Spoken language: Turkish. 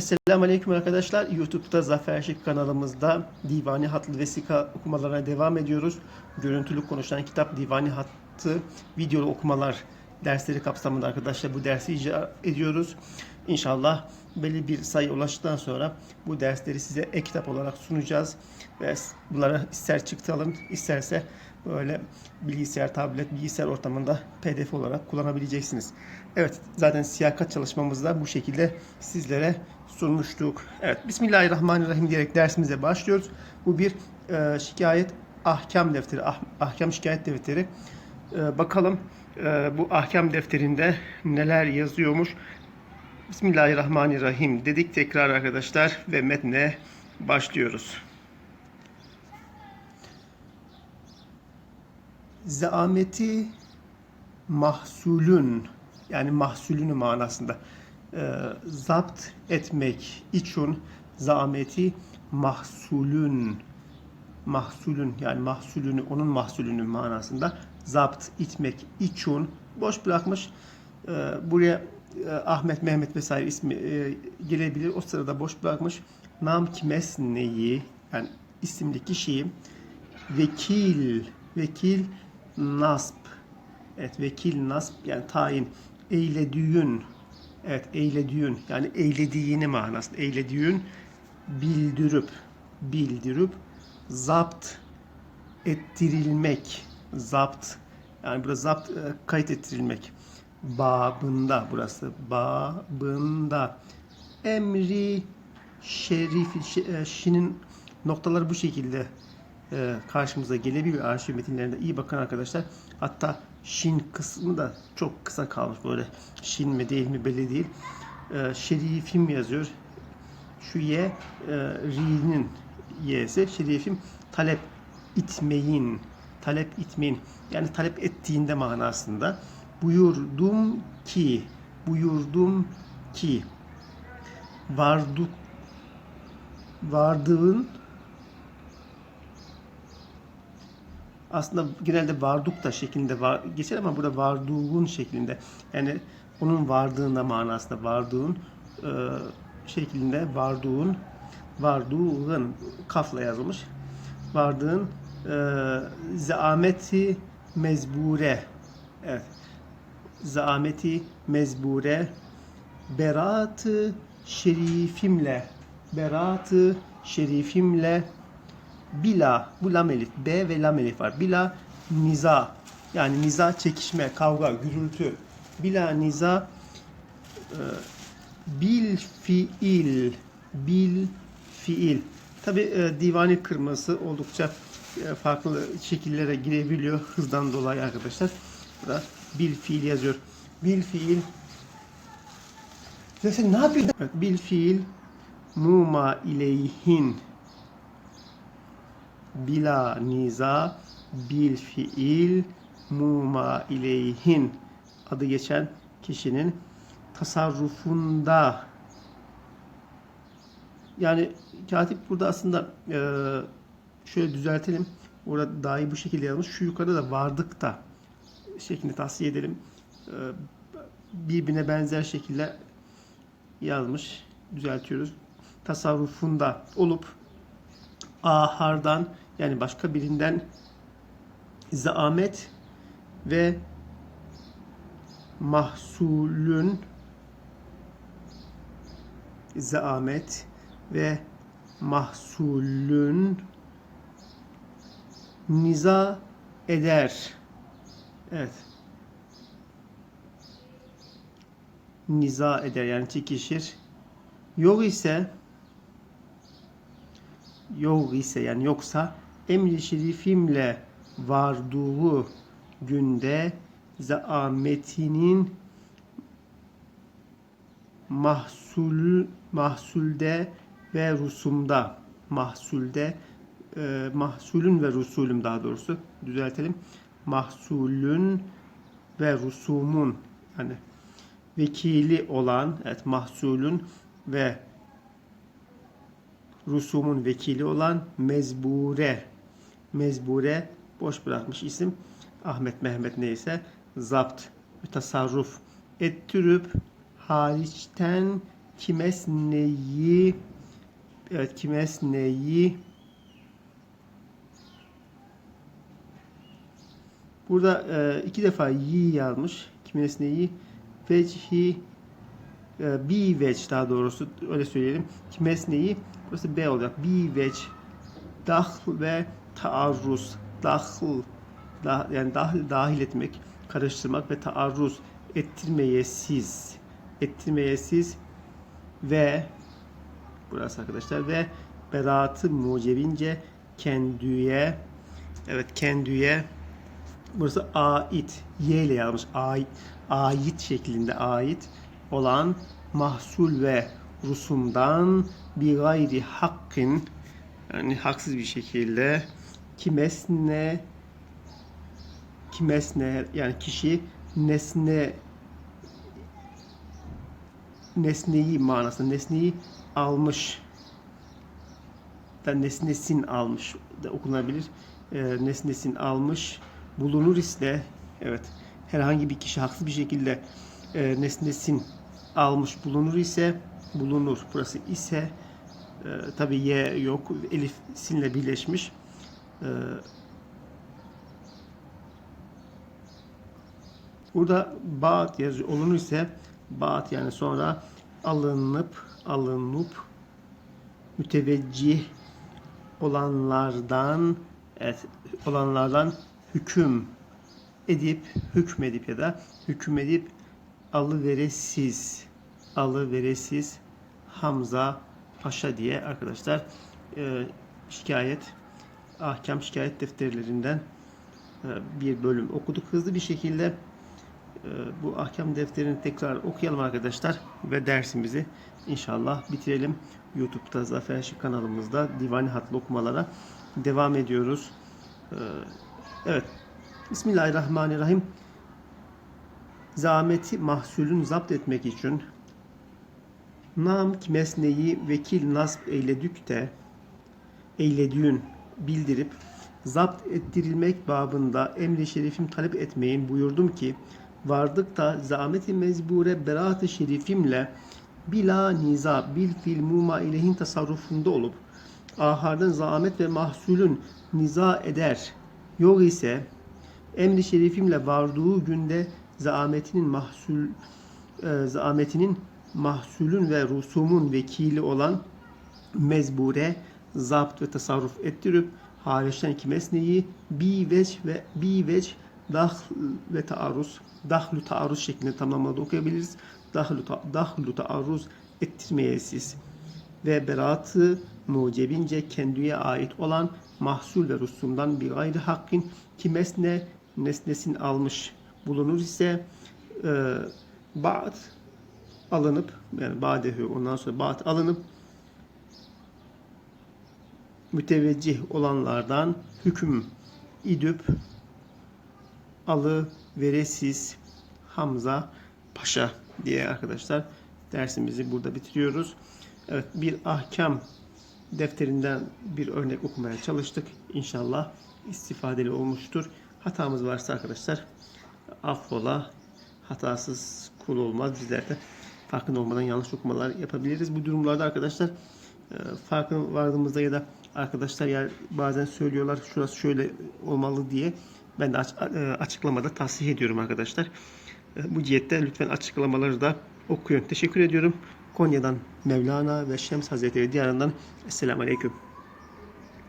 Esselamu Aleyküm arkadaşlar. YouTube'da Zafer Şık kanalımızda Divani Hatlı Vesika okumalarına devam ediyoruz. Görüntülü konuşan kitap Divani Hattı videolu okumalar dersleri kapsamında arkadaşlar bu dersi icra ediyoruz. İnşallah belli bir sayı ulaştıktan sonra bu dersleri size e-kitap olarak sunacağız. Ve bunları ister çıktı alın isterse böyle bilgisayar, tablet, bilgisayar ortamında pdf olarak kullanabileceksiniz. Evet zaten siyakat çalışmamızda bu şekilde sizlere sunmuştuk. Evet Bismillahirrahmanirrahim diyerek dersimize başlıyoruz. Bu bir e, şikayet ahkam defteri, ah, ahkam şikayet defteri. E, bakalım e, bu ahkam defterinde neler yazıyormuş. Bismillahirrahmanirrahim dedik tekrar arkadaşlar ve metne başlıyoruz. Zaameti mahsulün yani mahsulünü manasında e, zapt etmek için zameti mahsulün mahsulün yani mahsulünü onun mahsulünün manasında zapt etmek için boş bırakmış. E, buraya e, Ahmet, Mehmet vesaire ismi e, gelebilir. O sırada boş bırakmış. Nam kimes neyi yani isimli kişiyi vekil vekil nasp evet vekil nasp yani tayin eylediğin evet eylediğin yani eylediğini manasında eylediğin bildirip bildirip zapt ettirilmek zapt yani burada zapt e, kayıt ettirilmek babında burası babında emri şerifi şi- e, şinin noktaları bu şekilde e, karşımıza gelebiliyor arşiv metinlerinde. iyi bakın arkadaşlar. Hatta şin kısmı da çok kısa kalmış böyle. Şin mi değil mi belli değil. E, şerifim yazıyor. Şu ye e, ri'nin y'si. Şerifim talep itmeyin. Talep itmeyin. Yani talep ettiğinde manasında. Buyurdum ki buyurdum ki vardu vardığın aslında genelde varduk da şeklinde var, geçer ama burada varduğun şeklinde. Yani onun vardığında manasında vardığın e, şeklinde vardığın vardığın kafla yazılmış. Vardığın e, zaameti mezbure evet. Zaameti mezbure beratı şerifimle beratı şerifimle bila bu lam elif b ve lam elif var. Bila niza. Yani niza çekişme kavga gürültü. Bila niza e, bil fiil. Bil fiil. Tabi e, divani kırması oldukça e, farklı şekillere girebiliyor hızdan dolayı arkadaşlar. Burada bil fiil yazıyor. Bil fiil. Sen ne yapıyorsun? Evet, bil fiil. Muma ileyhin bila niza bil fiil muma ileyhin adı geçen kişinin tasarrufunda yani katip burada aslında e, şöyle düzeltelim. Orada dahi bu şekilde yazmış. Şu yukarıda da vardık da şeklinde tavsiye edelim. E, birbirine benzer şekilde yazmış. Düzeltiyoruz. Tasarrufunda olup ahardan yani başka birinden zaamet ve mahsulün zaamet ve mahsulün niza eder. Evet. Niza eder yani çekişir. Yok ise yok ise yani yoksa emri şerifimle varduğu günde zaametinin mahsul mahsulde ve rusumda mahsulde e, mahsulün ve rusulüm daha doğrusu düzeltelim mahsulün ve rusumun yani vekili olan evet mahsulün ve rusumun vekili olan mezbure mezbure boş bırakmış isim Ahmet Mehmet neyse zapt tasarruf ettirip hariçten kimesneyi evet kimesneyi Burada e, iki defa yi yazmış. Kimesneyi vecihi e, bi veç daha doğrusu öyle söyleyelim. Kimesneyi burası B olacak. Bi veç dahl ve taarruz dahl da, yani dahil, dahil etmek, karıştırmak ve taarruz ettirmeyesiz ettirmeyesiz ve burası arkadaşlar ve beraatı mucebince kendüye evet kendüye burası ait y ile yazmış ait ait şeklinde ait olan mahsul ve rusumdan bir gayri hakkın yani haksız bir şekilde kimesne kimesne yani kişi nesne nesneyi manasında nesneyi almış da nesnesin almış da okunabilir. E, nesnesin almış bulunur ise evet herhangi bir kişi haksız bir şekilde e, nesnesin almış bulunur ise bulunur. Burası ise e, tabi y yok. Elif sinle birleşmiş. E, burada baat yazıyor. Olunur ise baat yani sonra alınıp alınıp müteveccih olanlardan evet, olanlardan hüküm edip hükmedip ya da hükmedip alıveresiz alıveresiz Hamza Paşa diye arkadaşlar e, şikayet ahkam şikayet defterlerinden e, bir bölüm okuduk hızlı bir şekilde e, bu ahkam defterini tekrar okuyalım arkadaşlar ve dersimizi inşallah bitirelim. YouTube'da Zafer Şık kanalımızda divani hatlı okumalara devam ediyoruz. E, evet. Bismillahirrahmanirrahim. Zameti mahsulün zapt etmek için nam ki mesneyi vekil nasb eyledük de eyledüğün bildirip zapt ettirilmek babında emri şerifim talep etmeyin buyurdum ki vardık da zahmeti mezbure beraat-ı şerifimle bila niza bil fil muma ilehin tasarrufunda olup ahardan zahmet ve mahsulün niza eder. Yok ise emri şerifimle vardığı günde zaametinin mahsul e, zaametinin mahsulün ve rusumun vekili olan mezbure zapt ve tasarruf ettirip hariçten iki mesneyi bi veç ve bi veç dahl ve taarruz dahlu taarruz şeklinde tamamladı okuyabiliriz. Dahlu, ta, dahlu taarruz ettirmeyesiz ve beratı mucebince kendine ait olan mahsul ve rusumdan bir ayrı hakkın ki mesne nesnesin almış bulunur ise e, ba'd alınıp yani ba'dehu ondan sonra ba'd alınıp müteveccih olanlardan hüküm idüp alı veresiz Hamza Paşa diye arkadaşlar dersimizi burada bitiriyoruz. Evet bir ahkam defterinden bir örnek okumaya çalıştık. İnşallah istifadeli olmuştur. Hatamız varsa arkadaşlar affola. Hatasız kul olmaz. Bizler de farkında olmadan yanlış okumalar yapabiliriz. Bu durumlarda arkadaşlar e, farkına vardığımızda ya da arkadaşlar ya bazen söylüyorlar şurası şöyle olmalı diye ben de e, açıklamada tavsiye ediyorum arkadaşlar. E, bu cihette lütfen açıklamaları da okuyun. Teşekkür ediyorum. Konya'dan Mevlana ve Şems Hazretleri diyarından Esselamu Aleyküm.